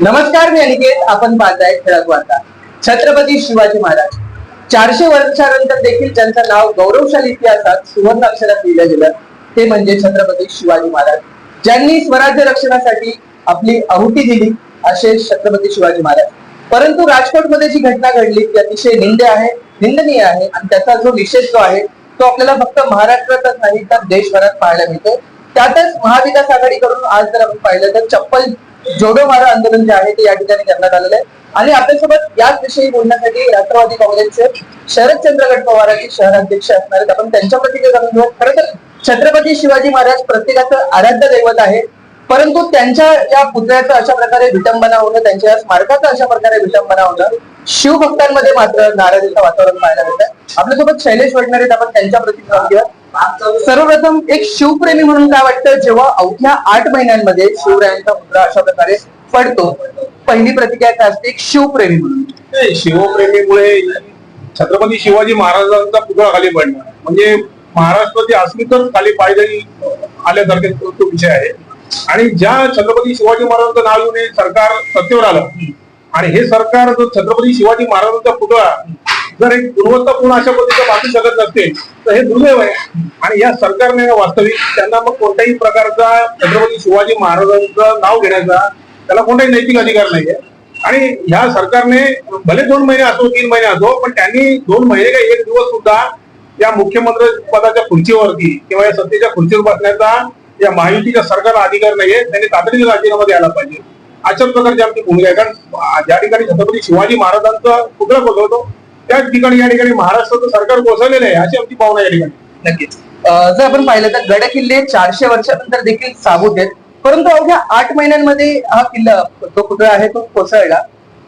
नमस्कार मी अनिकेत. आपण पाहताय ठळक वार्ता. छत्रपती शिवाजी महाराज. चारशे वर्षानंतर देखील ज्यांचं नाव गौरवशाली इतिहासात सुवर्ण अक्षरात लिहिलं गेलं ते म्हणजे छत्रपती शिवाजी महाराज. ज्यांनी स्वराज्य रक्षणासाठी आपली आहुती दिली असे छत्रपती शिवाजी महाराज. परंतु राजकोटमध्ये जी घटना घडली ती अतिशय निंद आहे निंदनीय आहे आणि त्याचा जो विशेष जो आहे तो आपल्याला फक्त महाराष्ट्रातच नाही तर देशभरात पाहायला मिळतो त्यातच महाविकास आघाडी करून आज जर आपण पाहिलं तर चप्पल जोडो मारा आंदोलन जे आहे ते या ठिकाणी करण्यात आलेलं आहे. आणि आपल्यासोबत याच विषयी बोलण्यासाठी राष्ट्रवादी काँग्रेसचे शरद चंद्रगड पवारांचे शहराध्यक्ष असणार आहेत. आपण त्यांच्या प्रतिक्रिया जाणून घेऊ. खरं तर छत्रपती शिवाजी महाराज प्रत्येकाचं आराध्य दैवत आहे. परंतु त्यांच्या या पुतळ्याचं अशा प्रकारे विटंबना होणं त्यांच्या या स्मारकाचं अशा प्रकारे विटंबना होणं शिवभक्तांमध्ये मात्र नाराजीचं वातावरण पाहायला मिळतं आपल्यासोबत शैलेश वडणार आहेत आपण त्यांच्या प्रतिक्रिया सर्वप्रथम एक शिवप्रेमी म्हणून काय वाटतं जेव्हा अवघ्या आठ महिन्यांमध्ये शिवरायांचा पुतळा अशा प्रकारे पडतो? पहिली प्रतिक्रिया काय असते? एक शिवप्रेमी म्हणून. शिवप्रेमीमुळे छत्रपती शिवाजी महाराजांचा पुतळा खाली पडणार. म्हणजे महाराष्ट्राची अस्मिताच खाली पायदळी आल्यासारखे तो विषय आहे. आणि ज्या छत्रपती शिवाजी महाराजांचं नाव येऊन हे सरकार सत्तेवर आलं आणि हे सरकार जो छत्रपती शिवाजी महाराजांचा पुतळा जर एक गुणवत्तापूर्ण अशा पद्धतीचं बांधू शकत नसते तर हे दुर्दैव आहे. आणि या सरकारने वास्तविक त्यांना मग कोणत्याही प्रकारचा छत्रपती शिवाजी महाराजांचं नाव घेण्याचा त्याला कोणताही नैतिक अधिकार नाहीये. आणि ह्या सरकारने भले दोन महिने असो तीन महिने असो पण त्यांनी दोन महिने काही एक दिवस सुद्धा या मुख्यमंत्री पदाच्या खुर्चीवरती किंवा या सत्तेच्या खुर्चीवर बसण्याचा या महायुतीच्या सरकारला अधिकार नाहीये त्यांनी तातडीने राजीनामा द्यायला पाहिजे. अशाच प्रकारची आमची भूमिका आहे. कारण ज्या ठिकाणी छत्रपती शिवाजी महाराजांचा पुतळा बसवतो त्याच ठिकाणी या ठिकाणी महाराष्ट्राचं सरकार कोसळलेलं आहे अशी आमची भावना या ठिकाणी. नक्कीच. जर आपण पाहिलं तर गड किल्ले चारशे वर्षानंतर देखील साबूत आहेत. परंतु अवघ्या आठ महिन्यांमध्ये हा किल्ला जो पुतळा आहे तो कोसळला.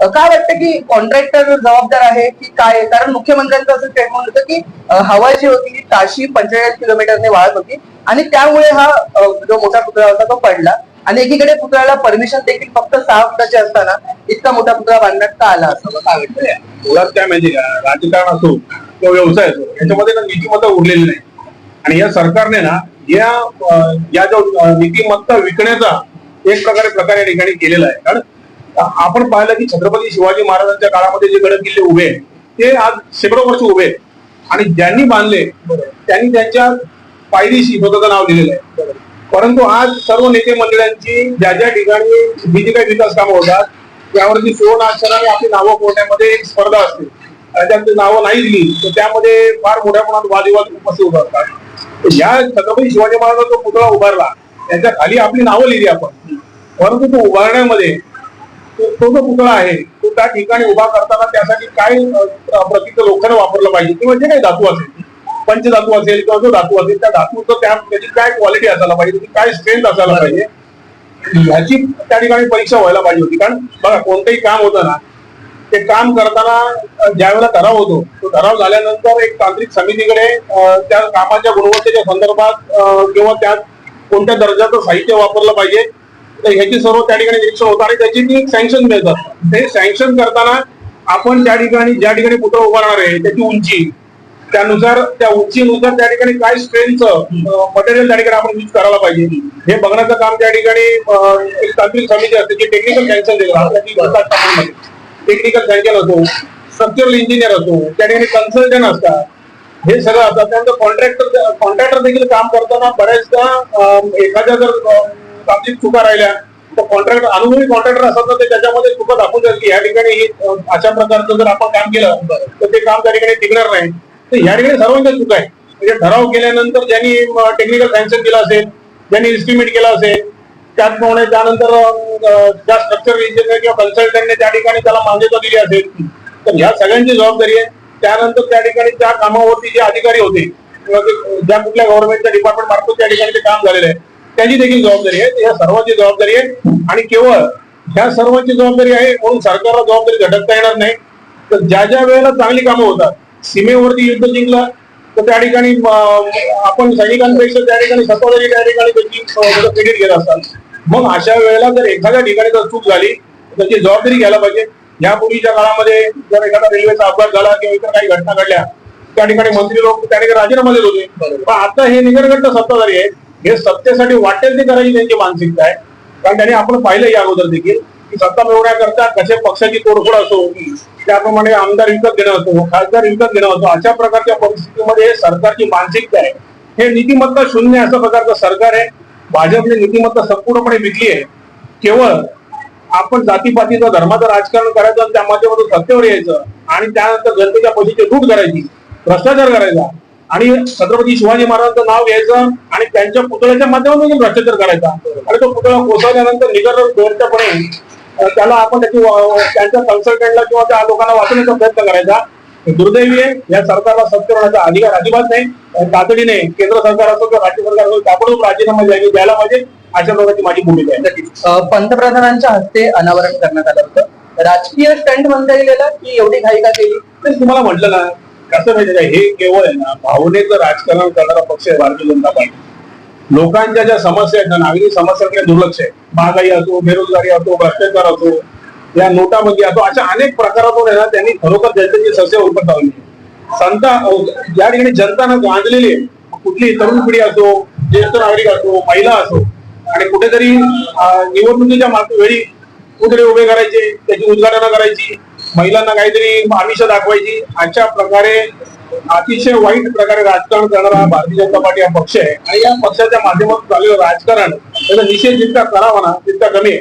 काय वाटतं की कॉन्ट्रॅक्टर जबाबदार आहे की काय? आहे? कारण मुख्यमंत्र्यांचं असं स्टेटमेंट होतं की हवा जी होती ती ताशी पंचेचाळीस किलोमीटरने वाढत होती. आणि त्यामुळे हा जो मोठा पुतळा होता तो पडला. आणि एकीकडे पुतळ्याला परमिशन देखील फक्त सहा फुटाचे असताना इतका मोठा पुतळा बांधण्यात का आला असं काय वाटतं? मुळात काय माहिती का? राजकारण असो किंवा व्यवसाय असो याच्यामध्ये ना नीतिमत्ता उरलेली नाही. आणि या सरकारने ना या या जो नीतिमत्ता विकण्याचा एक प्रकारे प्रकार या ठिकाणी केलेला आहे. कारण आपण पाहिलं की छत्रपती शिवाजी महाराजांच्या काळामध्ये जे गड किल्ले उभे ते आज शेकडो वर्ष उभे आहेत. आणि ज्यांनी बांधले त्यांनी त्यांच्या पायरीशी स्वतःचं नाव दिलेलं आहे. परंतु आज सर्व नेते मंडळांची ज्या ज्या ठिकाणी जी जी काही विकास कामं होतात त्यावरती सुवर्ण अक्षराने आपली नावं कोरण्यामध्ये एक स्पर्धा असते. आणि त्यात ती नावं नाही दिली तर त्यामध्ये फार मोठ्या प्रमाणात वादविवाद उपस्थित होत असतात. या छत्रपती शिवाजी महाराजांचा जो पुतळा उभारला त्याच्याखाली आपली नावं लिहिली आपण. परंतु तो उभारण्यामध्ये तो जो पुतळा आहे तो त्या ठिकाणी उभा करताना त्यासाठी काय प्रतीक लोखंड वापरलं पाहिजे? किंवा जे काही धातू असेल? पंचधातू असेल किंवा जो धातू असेल त्या धातूचं त्या त्याची काय क्वालिटी असायला पाहिजे? त्याची काय स्ट्रेंथ असायला पाहिजे? ह्याची त्या ठिकाणी परीक्षा व्हायला पाहिजे होती. कारण बघा कोणतंही काम होतं ना ते काम करताना ज्यावेळेला ज्या वेळेला ठराव होतो तो ठराव झाल्यानंतर एक तांत्रिक समितीकडे त्या कामाच्या गुणवत्तेच्या संदर्भात किंवा त्यात कोणत्या दर्जाचं साहित्य वापरलं पाहिजे तर ह्याची सर्व त्या ठिकाणी निरीक्षण होतं आणि त्याची ती सँक्शन मिळतात. ते सँक्शन करताना आपण त्या ठिकाणी ज्या ठिकाणी पुतळा उभारणार आहे त्याची उंची. त्यानुसार त्या उंचीनुसार त्या ठिकाणी काय स्ट्रेंथचं मटेरियल त्या ठिकाणी आपण यूज करायला पाहिजे. हे बघण्याचं काम त्या ठिकाणी एक तांत्रिक समिती असते जी टेक्निकल सँक्शन देतात टेक्निकल सँक्शन असो स्ट्रक्चरल इंजिनियर असो त्या ठिकाणी कन्सल्टंट असतात. हे सगळं असतात. त्यानंतर कॉन्ट्रॅक्टर कॉन्ट्रॅक्टर देखील काम करताना बऱ्याचदा एखाद्या जर बाबतीत चुका राहिल्या. तर कॉन्ट्रॅक्टर अनुभवी कॉन्ट्रॅक्टर असतात तर ते त्याच्यामध्ये चुका दाखवतात की या ठिकाणी अशा प्रकारचं जर आपण काम केलं तर ते काम त्या ठिकाणी टिकणार नाही. तर या ठिकाणी सर्वांच्या चुका आहे म्हणजे ठराव केल्यानंतर ज्यांनी टेक्निकल सँक्शन केलं असेल ज्यांनी इस्टिमेट केलं असेल त्याचप्रमाणे त्यानंतर ज्या स्ट्रक्चर इंजिनियर किंवा कन्सल्टंटने त्या ठिकाणी त्याला मान्यता दिली असेल. तर ह्या सगळ्यांची जबाबदारी आहे. त्यानंतर त्या ठिकाणी त्या कामावरती जे अधिकारी होते किंवा ज्या कुठल्या गव्हर्नमेंटच्या डिपार्टमेंट मार्फत त्या ठिकाणी ते काम झालेलं आहे त्यांची देखील जबाबदारी आहे या सर्वांची जबाबदारी आहे. आणि केवळ ह्या सर्वांची जबाबदारी आहे म्हणून सरकारला जबाबदारी झटकता येणार नाही. तर ज्या ज्या वेळेला चांगली कामं होतात सीमेवरती युद्ध जिंकलं तर त्या ठिकाणी आपण सैनिकांपेक्षा त्या ठिकाणी स्वतःची त्या ठिकाणी त्याची क्रेडिट घेत असतात मग अशा वेळेला जर एखाद्या ठिकाणी जर चूक झाली तर त्याची जबाबदारी घ्यायला पाहिजे. यापूर्वीच्या काळामध्ये जर एखादा रेल्वेचा अपघात झाला किंवा इतर काही घटना घडल्या त्या ठिकाणी मंत्री लोक त्या ठिकाणी राजीनामा देत होते. पण आता हे निगरगट्ट सत्ताधारी आहेत. हे सत्तेसाठी वाटेल ते करायची त्यांची मानसिकता आहे. कारण त्यांनी आपण पाहिलं या अगोदर देखील की सत्ता मिळवण्याकरता कसे पक्षाची तोडफोड असो त्याप्रमाणे आमदार विकत घेणं असो खासदार विकत घेणं असो अशा प्रकारच्या परिस्थितीमध्ये सरकारची मानसिकता आहे. हे नीतिमत्ता शून्य अशा प्रकारचं सरकार आहे. भाजपने नीतिमत्ता संपूर्णपणे विकली आहे. केवळ आपण जातीपातीचं धर्माचं राजकारण करायचं त्या माध्यमातून सत्तेवर यायचं आणि त्यानंतर जनतेच्या पैशाची लूट करायची भ्रष्टाचार करायचा आणि छत्रपती शिवाजी महाराजांचं नाव घ्यायचं आणि त्यांच्या पुतळ्याच्या माध्यमातून भ्रष्टाचार करायचा. आणि तो पुतळा कोसळल्यानंतर निगर दोरच्यापणे अं, त्याला आपण त्याची त्यांच्या कन्सल्टंटला किंवा त्या लोकांना वाचवण्याचा प्रयत्न करायचा. दुर्दैवी आहे. या सरकारला सत्य होण्याचा अधिकार अजिबात नाही. तातडीने केंद्र सरकार असो किंवा राज्य सरकार असो ताबडतोब राजीनामा द्यायला द्यायला पाहिजे. अशा प्रकारची माझी भूमिका आहे. पंतप्रधानांच्या हस्ते अनावरण करण्यात आलं होतं. राजकीय स्टंट म्हणता येईल की एवढी घाई का केली? तर तुम्हाला म्हटलं ना कसं माहिती का? हे केवळ आहे ना भावनेचं राजकारण करणारा पक्ष आहे भारतीय जनता पार्टी. लोकांच्या ज्या समस्या आहेत ना नागरिक समस्यांकडे दुर्लक्ष आहे. महागाई असो बेरोजगारी असो भ्रष्टाचार असो या नोटाबंदी असो अशा अनेक प्रकारातून आहे ना त्यांनी खरोखर जनतेची सस्या उलपत लावली संता या ज्या ठिकाणी जनतानं गांजलेली आहे कुठली तरुण पिढी असो ज्येष्ठ नागरिक असो महिला असो आणि कुठेतरी निवडणुकीच्या वेळी कुठे उभे करायचे त्याची उद्घाटनं करायची महिलांना काहीतरी आमिष दाखवायची. अशा प्रकारे अतिशय वाईट प्रकारे राजकारण करणारा भारतीय जनता पार्टी हा पक्ष आहे. आणि या पक्षाच्या माध्यमातून चाललेलं राजकारण त्याचा निषेध जितका करावा ना तितका कमी आहे.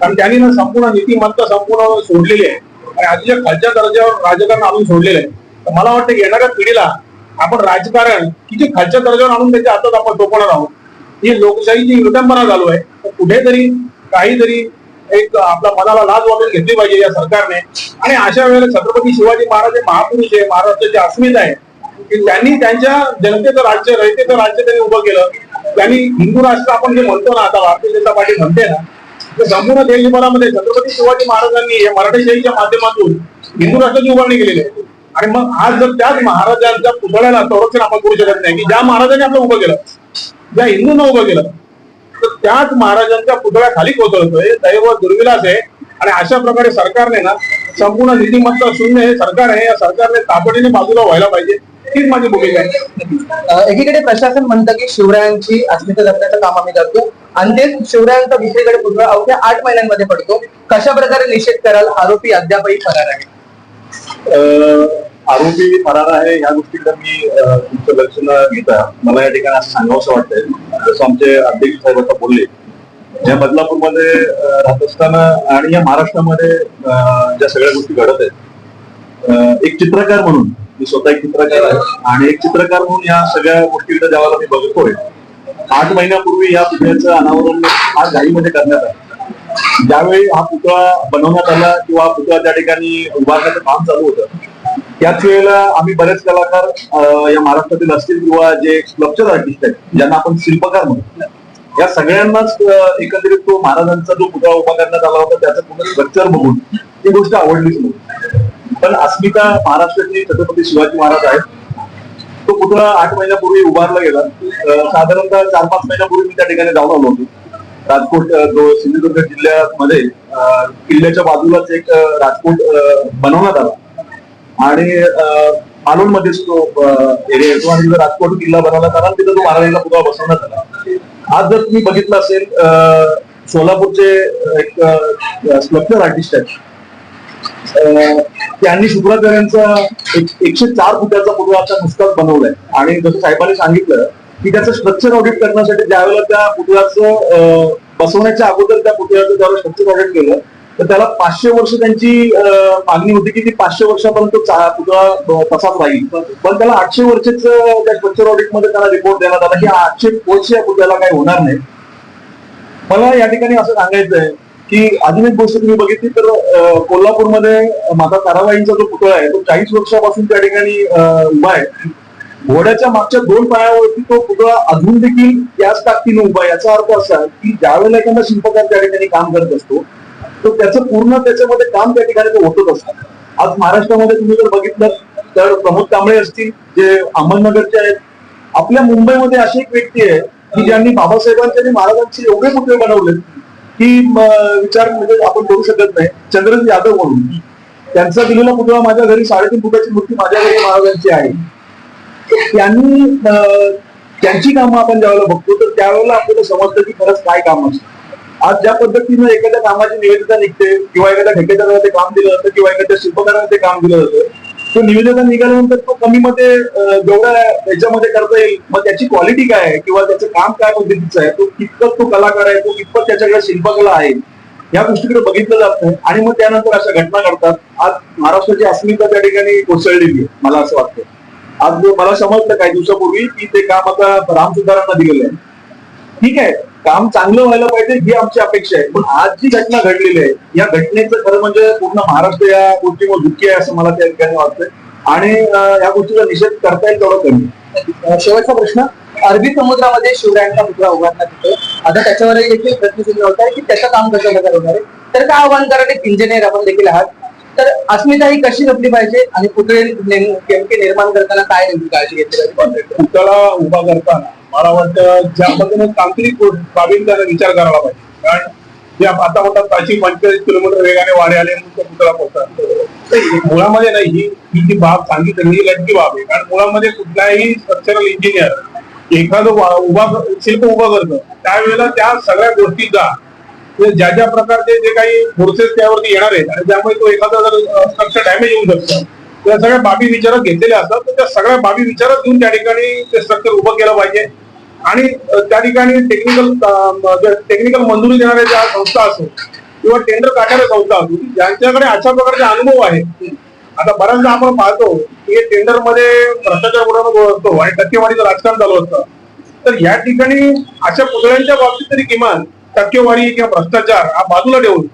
कारण त्यांनी ना संपूर्ण नीतिमत्ता संपूर्ण सोडलेली आहे. आणि अतिशय खालच्या दर्जावर राजकारण आणून सोडलेलं आहे. तर मला वाटतं येणाऱ्या पिढीला आपण राजकारण किती खालच्या दर्जावर आणून त्याच्या हातात आपण टोपणार आहोत. ही लोकशाहीची विडंबना चालू आहे. तर कुठेतरी काहीतरी एक आपल्या मनाला लाज वाटून घेतली पाहिजे या सरकारने. आणि अशा वेळेला छत्रपती शिवाजी महाराज हे महापुरुष आहे महाराष्ट्राची अस्मिता आहे की त्यांनी त्यांच्या जनतेचं राज्य रयतेचं राज्य त्यांनी उभं केलं. त्यांनी हिंदू राष्ट्र आपण जे म्हणतो ना आता भारतीय जनता पार्टी म्हणते ना तर संपूर्ण देशभरामध्ये छत्रपती शिवाजी महाराजांनी या मराठीशाहीच्या माध्यमातून हिंदू राष्ट्राची उभारणी केलेली आहे. आणि मग आज जर त्याच महाराजांच्या पुतळ्याला संरक्षण आपण करू शकत नाही की ज्या महाराजांनी आपलं उभं केलं ज्या हिंदूंना उभं केलं तर त्याच महाराजांच्या पुतळ्या खाली कोसळतोय दैव दुर्विलास आहे. आणि अशा प्रकारे सरकारने ना संपूर्ण नीतिमत्ता शून्य हे सरकार आहे. या सरकारने तातडीने बाजूला व्हायला पाहिजे. हीच माझी भूमिका आहे. एकीकडे प्रशासन म्हणतं की शिवरायांची अस्मिता जपण्याचं काम आम्ही करतो. आणि तेच शिवरायांचा दुसरीकडे पुतळा अवघ्या आठ महिन्यांमध्ये पडतो. कशा प्रकारे निषेध कराल आरोपी अद्यापही फरार आहे अं, आरोपी फरार आहे ह्या गोष्टीकडे मी तुमचं लक्ष न घेता मला या ठिकाणी असं सांगावंसं वाटतंय. जसं आमचे अध्यक्ष साहेब आता बोलले या बदलापूरमध्ये राहत असताना आणि या महाराष्ट्रामध्ये ज्या सगळ्या गोष्टी घडत आहेत एक चित्रकार म्हणून मी स्वतः एक चित्रकार आहे आणि एक चित्रकार म्हणून या सगळ्या गोष्टीकडे ज्यावेळेला मी बघतोय. आठ महिन्यापूर्वी या पुतळ्याचं अनावरण आज घाईमध्ये करण्यात आलं. ज्यावेळी हा पुतळा बनवण्यात आला किंवा पुतळा त्या ठिकाणी उभारण्याचं काम चालू होतं त्याच वेळेला आम्ही बरेच कलाकार या महाराष्ट्रातील असतील किंवा जे स्कल्पचर आर्टिस्ट आहेत ज्यांना आपण शिल्पकार म्हणतो या सगळ्यांनाच एकत्रित एकंदरीत तो महाराजांचा जो पुतळा उभा करण्यात आला होता त्याचं पूर्ण स्ट्रक्चर बघून ती गोष्ट आवडलीच नव्हती. पण अस्मिता महाराष्ट्राची छत्रपती शिवाजी महाराज आहेत. तो पुतळा आठ महिन्यापूर्वी उभारला गेला. साधारणतः चार पाच महिन्यापूर्वी मी त्या ठिकाणी जाऊन आलो होतो. राजकोट सिंधुदुर्ग जिल्ह्यामध्ये अं, किल्ल्याच्या बाजूलाच एक राजकोट अं, बनवण्यात आला. आणि पालोन मध्येच तो एरिया येतो आणि तिथं राजकोट किल्ला बनवला कारण तिथं तो महाराजांचा पुतळा बसवण्यात आला. आज जर तुम्ही बघितलं असेल अं, सोलापूरचे एक स्कल्पचर आर्टिस्ट आहेत. त्यांनी शुक्राचार्यांचा एक एकशे चार फुटाचा पुतळा आता नुसताच बनवलाय. आणि जसं साहेबांनी सांगितलं की त्याचं स्ट्रक्चर ऑडिट करण्यासाठी ज्यावेळेला त्या पुतळ्याचं अं, बसवण्याच्या अगोदर त्या पुतळ्याचं ज्यावेळेला स्ट्रक्चर ऑडिट केलं तर त्याला पाचशे वर्ष त्यांची मागणी होती की ती पाचशे वर्षापर्यंत पुतळा तसाच राहील. पण त्याला आठशे वर्षाच त्या स्ट्रक्चर ऑडिटमध्ये त्याला रिपोर्ट देण्यात आला की आठशे वर्ष या पुतळ्याला काही होणार नाही. मला या ठिकाणी असं सांगायचं आहे की अजून एक गोष्ट तुम्ही बघितली तर कोल्हापूरमध्ये माता ताराबाईंचा जो पुतळा आहे तो चाळीस वर्षापासून त्या ठिकाणी उभा आहे. घोड्याच्या मागच्या दोन पायावरती तो पुतळा अजून देखील त्याच ताकदीने उभा आहे. याचा अर्थ असा की ज्यावेळेला एखादा शिल्पकार त्या ठिकाणी काम करत असतो तर त्याचं पूर्ण त्याच्यामध्ये काम त्या ठिकाणी होतच असतं आज महाराष्ट्रामध्ये तुम्ही जर बघितलं तर प्रमोद कांबळे असतील जे अहमदनगरचे आहेत. आपल्या मुंबईमध्ये अशी एक व्यक्ती आहे की ज्यांनी बाबासाहेबांचे आणि महाराजांचे एवढे पुतळे बनवले की विचार म्हणजे आपण करू शकत नाही. चंद्रन यादव म्हणून. त्यांचा दिलेला पुतळा माझ्या घरी साडेतीन फुटाची मूर्ती माझ्या घरी महाराजांची आहे. त्यांनी अं, त्यांची कामं आपण ज्यावेळेला बघतो तर त्यावेळेला आपल्याला समजतं की खरंच काय काम असतं. आज ज्या पद्धतीनं एखाद्या कामाची निवेदिता निघते किंवा एखाद्या ठेकेदाराला ते काम दिलं जातं किंवा एखाद्या शिल्पकाराला ते काम दिलं जातं तो निवेदना निघाल्यानंतर तो कमी मध्ये जेवढा याच्यामध्ये करता येईल मग त्याची क्वालिटी काय आहे किंवा त्याचं काम काय पद्धतीचं आहे तो कितपत तो कलाकार आहे तो कितपत त्याच्याकडे शिल्पकला आहे या गोष्टीकडे बघितलं जात नाही. आणि मग त्यानंतर अशा घटना घडतात. आज महाराष्ट्राची अस्मिता त्या ठिकाणी कोसळलेली आहे मला असं वाटतं. आज मला समजलं काही दिवसापूर्वी की ते काम आता राम सुधारांना दिलेलं आहे. ठीक आहे. काम चांगलं व्हायला पाहिजे ही आमची अपेक्षा आहे. पण आज जी घटना घडलेली आहे या घटनेचं खरं म्हणजे पूर्ण महाराष्ट्र या गोष्टीमुळे दुःखी आहे असं मला त्या ठिकाणी वाटतंय. आणि या गोष्टीचा निषेध करता येईल तेवढं कमी. शेवटचा प्रश्न. अरबी समुद्रामध्ये शिवरायांचा पुतळा उभारण्यात येतो आता त्याच्यावर देखील प्रश्न सुद्धा होत आहे की त्याचं काम कसं कसं होणार आहे? तर काय आव्हान करत इंजिनियर आपण देखील आहात. तर अस्मिता ही कशी जपली पाहिजे आणि पुतळे नेमके निर्माण करताना काय नेमकी काळजी घेतली पाहिजे पुतळा उभा करताना मला वाटतं ज्या पद्धतीने तांत्रिक बाबींचा विचार करायला पाहिजे. कारण जे आता म्हणतात पाचशे पंचेचाळीस किलोमीटर वेगाने वाढे आले म्हणून पुतळा पोहोचतात मुळामध्ये नाही. ही ही जी बाब सांगितली ही लटकी बाब आहे. कारण मुळामध्ये कुठलाही स्ट्रक्चरल इंजिनियर एखादं वा- उभा शिल्प उभं करतं त्यावेळेला त्या सगळ्या गोष्टीचा म्हणजे ज्या ज्या प्रकारचे जे काही फोर्सेस त्यावरती येणार आहेत आणि त्यामुळे तो एखादा जर स्ट्रक्चर डॅमेज होऊ शकतो त्या सगळ्या बाबी विचारात घेतलेल्या असतात. तर त्या सगळ्या बाबी विचारात घेऊन त्या ठिकाणी ते स्ट्रक्चर उभं केलं पाहिजे. आणि त्या ठिकाणी टेक्निकल टेक्निकल मंजुरी देणाऱ्या ज्या संस्था असो किंवा टेंडर काढणाऱ्या संस्था असो ज्यांच्याकडे अशा प्रकारचे अनुभव आहेत. आता बऱ्याचदा आपण पाहतो की टेंडरमध्ये भ्रष्टाचार उडवणं असतो आणि टक्केवारीचं राजकारण चालू असतं. तर या ठिकाणी अशा पुतळ्यांच्या बाबतीत तरी किमान टक्केवारी किंवा भ्रष्टाचार हा बाजूला ठेवून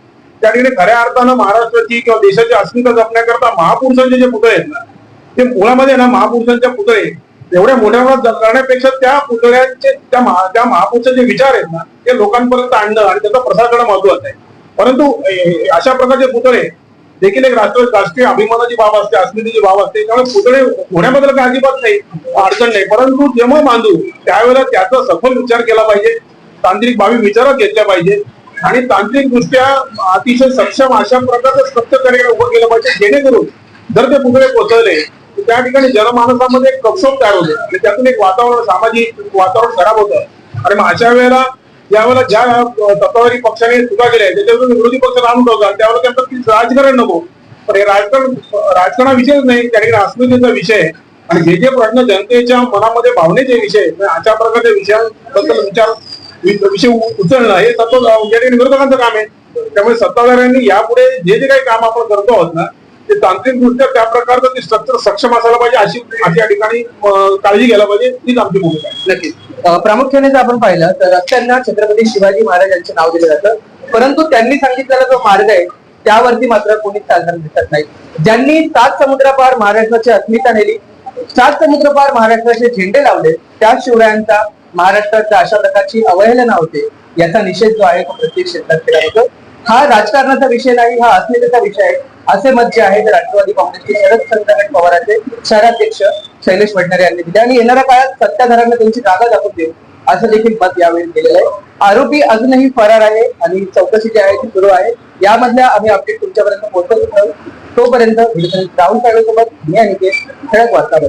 त्या ठिकाणी खऱ्या अर्थानं महाराष्ट्राची किंवा देशाची अस्मिता जपण्याकरता महापुरुषांचे जे पुतळे आहेत ना ते मुळामध्ये ना महापुरुषांच्या पुतळे एवढ्या मोठ्या प्रमाणात करण्यापेक्षा त्या पुतळ्यांचे त्या महा- त्या महापुरुषांचे विचार आहेत ना ते लोकांपर्यंत आणणं आणि त्याचा प्रसार करणं महत्वाचं आहे. परंतु अशा प्रकारचे पुतळे देखील एक राष्ट्र राष्ट्रीय अभिमानाची बाब असते अस्मितेची बाब असते त्यामुळे पुतळे होण्याबद्दल काही अजिबात नाही अडचण नाही. परंतु जेव्हा बांधू त्यावेळेला त्याचा सखोल विचार केला पाहिजे. तांत्रिक बाबी विचारात घेतल्या पाहिजे. आणि तांत्रिक दृष्ट्या अतिशय सक्षम अशा प्रकारचं स्ट्रक्चर त्या उभं केलं पाहिजे जेणेकरून जर ते पुतळे कोसळले तर त्या ठिकाणी जनमानसामध्ये एक प्रक्षोभ तयार होतो. आणि त्यातून एक वातावरण सामाजिक वातावरण खराब होतं. आणि मग अशा वेळेला ज्यावेळेला ज्या अं, सत्ताधारी पक्षाने चुका केल्या त्याच्यावरून विरोधी पक्ष राहून ठेवतात त्यावेळेला त्यांचं राजकारण नको. पण हे राजकारण राजकारणाविषयच नाही. त्या ठिकाणी अस्मितेचा विषय आहे. आणि जे जे प्रश्न जनतेच्या मनामध्ये भावनेचे विषय अशा प्रकारच्या विषयांबद्दल विचार विषय उचलणं हे सत्ता या ठिकाणी विरोधकांचं काम आहे. त्यामुळे सत्ताधाऱ्यांनी यापुढे जे जे काही काम आपण करतो आहोत ना ते तांत्रिकदृष्ट्या त्या प्रकारचं ते स्ट्रक्चर सक्षम असायला पाहिजे अशी अशी या ठिकाणी काळजी घ्यायला पाहिजे तीच आमची भूमिका आहे. नक्कीच. प्रामुख्याने जर आपण पाहिलं तर रस्त्यांना छत्रपती शिवाजी महाराज यांचे नाव दिलं जातं. परंतु त्यांनी सांगितलेला जो मार्ग आहे त्यावरती मात्र कोणीच चालताना दिसत नाही. ज्यांनी सात समुद्रपार महाराष्ट्राची अस्मिता नेली सात समुद्रपार महाराष्ट्राचे झेंडे लावले त्या शिवरायांचा महाराष्ट्राच्या अशा प्रकारची अवहेलना होते याचा निषेध जो आहे तो प्रत्येक क्षेत्रात केला जातो. हा राजकारणाचा विषय नाही हा अस्मितेचा विषय आहे. असे मत जे आहे ते राष्ट्रवादी काँग्रेसचे शरद चंद्रकांत पवारांचे शहराध्यक्ष शैलेश भटनारे यांनी दिले. आणि येणाऱ्या काळात सत्ताधाऱ्यांना त्यांची जागा दाखवून देऊ असं देखील मत यावेळी दिलेलं आहे. आरोपी अजूनही फरार आहे आणि चौकशी जी आहे ती सुरू आहे. यामधल्या आम्ही अपडेट तुमच्यापर्यंत पोहोचवत. आहोत तोपर्यंत व्हिडिओ राहुल साहेबांसोबत मी आणि ठळक वार्ता बदला